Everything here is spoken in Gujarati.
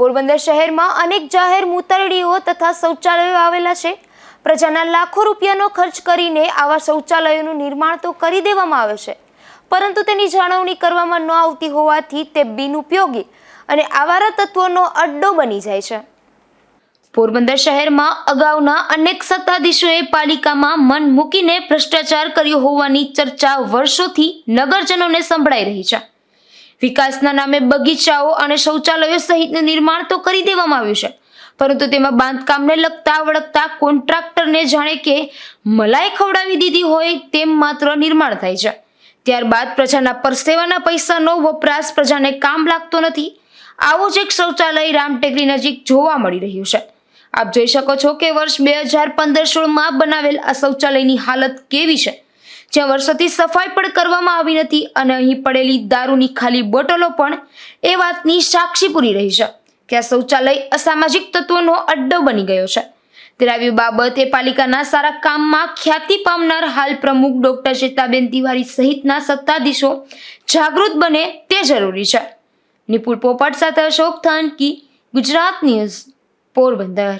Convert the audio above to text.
પોરબંદર શહેરમાં અનેક જાહેર મૂતરડીઓ તથા શૌચાલયો આવેલા છે. પ્રજાના લાખો રૂપિયાનો ખર્ચ કરીને આવા શૌચાલયોનું નિર્માણ તો કરી દેવામાં આવે છે. પરંતુ તેની જાળવણી કરવામાં ન આવતી હોવાથી તે બિનઉપયોગી અને આવારા તત્વોનો અડ્ડો બની જાય છે. પોરબંદર શહેરમાં અગાઉના અનેક સત્તાધીશોએ પાલિકામાં મન મૂકીને ભ્રષ્ટાચાર કર્યો હોવાની ચર્ચા વર્ષોથી નગરજનોને સંભળાઈ રહી છે. વિકાસના નામે બગીચાઓ અને શૌચાલયો સહિતનું નિર્માણ તો કરી દેવામાં આવ્યું છે. પરંતુ તેમાં બાંધકામને લગતા વળગતા કોન્ટ્રાક્ટરને જાણે કે મલાઈ ખવડાવી દીધી હોય તેમ માત્ર નિર્માણ થાય છે. ત્યારબાદ પ્રજાના પરસેવાના પૈસાનો વપરાશ પ્રજાને કામ લાગતો નથી. આવું જ એક શૌચાલય રામટેકરી નજીક જોવા મળી રહ્યું છે. આપ જોઈ શકો છો કે વર્ષ બે હજાર પંદર સોળમાં બનાવેલ આ શૌચાલયની હાલત કેવી છે. જ્યાં વર્ષોથી સફાઈ પણ કરવામાં આવી નથી અને અહીં પડેલી દારૂની ખાલી બોટલો પણ એ વાતની સાક્ષી પૂરી રહી છે કે આ શૌચાલય અસામાજિક તત્વોનો અડ્ડો બની ગયો છે. આવી બાબતે પાલિકાના સારા કામમાં ખ્યાતિ પામનાર હાલ પ્રમુખ ડોક્ટર ચેતાબેન તિવારી સહિતના સત્તાધીશો જાગૃત બને તે જરૂરી છે. નિપુલ પોપટ સાથે અશોક થાનકી, ગુજરાત ન્યૂઝ, પોરબંદર.